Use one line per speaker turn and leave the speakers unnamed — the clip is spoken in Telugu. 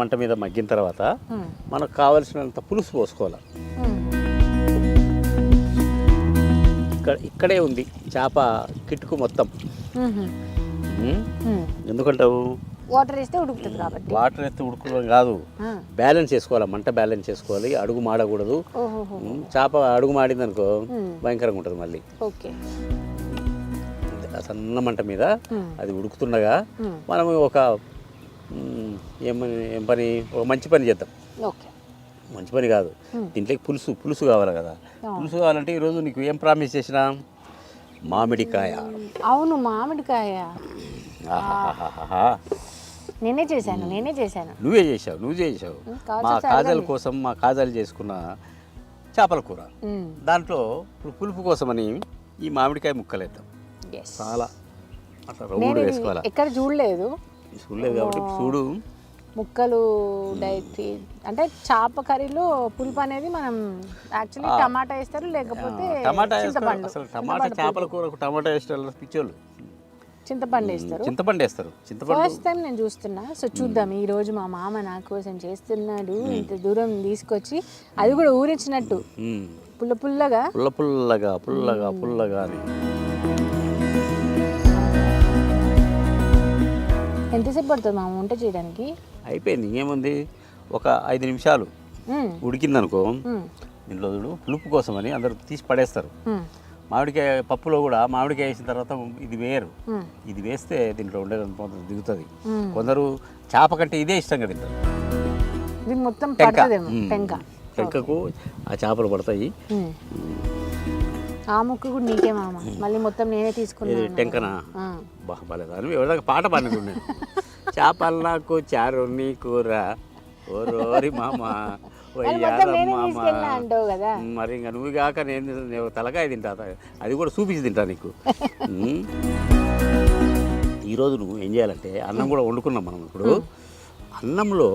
మంట మీద మగ్గిన తర్వాత మనకు కావలసినంత పులుసు పోసుకోవాలి. ఇక్కడ ఇక్కడే ఉంది చేప కిటుకు మొత్తం. ఎందుకంటావు?
వాటర్ వేస్తే ఉడుకుతుంది కాబట్టి.
వాటర్ ఎత్తి ఉడుకోవడం కాదు. బ్యాలెన్స్ చేసుకోవాలి మంట బ్యాలెన్స్ చేసుకోవాలి అడుగు మాడకూడదు. చేప అడుగు మాడింది అనుకో. భయంకరంగా ఉంటుంది మళ్ళీ.
ఓకే.
సన్న మంట మీద అది ఉడుకుతుండగా. మనం ఒక ఏమని ఏం పని ఒక మంచి పని చేద్దాం.
ఓకే.
మంచి పని కాదు. దీంట్లోకి పులుసు పులుసు కావాలి కదా. పులుసు కావాలంటే ఈరోజు నీకు ఏం ప్రామిస్ చేసినా? మామిడికాయ.
అవును మామిడికాయ. నేనే చేశాను నేనే చేశాను.
నువ్వే చేసావు నువ్వు చేసావు మా కాజల్. కోసం మా కాజల్ చేసుకున్న చేపల కూర. దాంట్లో ఇప్పుడు పులుపు కోసమని ఈ మామిడికాయ ముక్కలు వేద్దాం చాలా అట్లా రౌండ్ వేసుకోవాలి?
ఎక్కడ చూడలేదు.
చూడలేదు కాబట్టి చూడు.
ముక్కలు డైరెక్ట్ అంటే చేప కర్రీలో పులుపు అనేది మనం యాక్చువల్లీ టమాటా వేస్తారు లేకపోతే
టమాటా అసలు టమాటా చేపల కూరకు టమాటా వేసేవాళ్ళు పిచ్చోళ్ళు.
చింతపండు వేస్తారు.
చింతపండు వేస్తారు. చింతపండు
ఫస్ట్ టైం నేను చూస్తున్నా. సో చూద్దాం. ఈ రోజు మా మామ నా కోసం చేస్తున్నాడు ఇంత దూరం తీసుకొచ్చి అది కూడా ఊరించినట్టు. పుల్ల పుల్లగా.
పుల్ల పుల్లగా పుల్లగా పుల్లగా అని.
ఎంతసేపు పడుతుంది మామ వంట చేయడానికి
అయిపోయింది ఇంకేముంది ఒక ఐదు నిమిషాలు. ఉడికిందనుకో. దీంట్లో చూడు పులుపు కోసమని అందరూ తీసి పడేస్తారు
మ్మ్.
మామిడికాయ పప్పులో కూడా మామిడికాయ వేసిన తర్వాత ఇది వేయరు. ఇది వేస్తే దీంట్లో ఉండేది దిగుతుంది. కొందరు చేప కంటే ఇదే ఇష్టంగా తింటారు
ఇది మొత్తం.
పెంక పెంకకు ఆ చేపలు పడతాయి.
ఆ ముక్క కూడా నీకే మామ మళ్ళీ మొత్తం నేనే తీసుకున్నాను
టెంకనా. బాగాలేదు అని ఎవరిదాకా పాట పాడుకున్నాను చేపలు నాకు చారు నీ కూర ఓ రోరి మామ.
మరి
ఇంకా నువ్వు కాక నేను తలకాయ తింటా అది కూడా చూపించి తింటా నీకు. ఈరోజు నువ్వు ఏం చేయాలంటే అన్నం కూడా వండుకున్నాం మనం ఇప్పుడు. అన్నంలో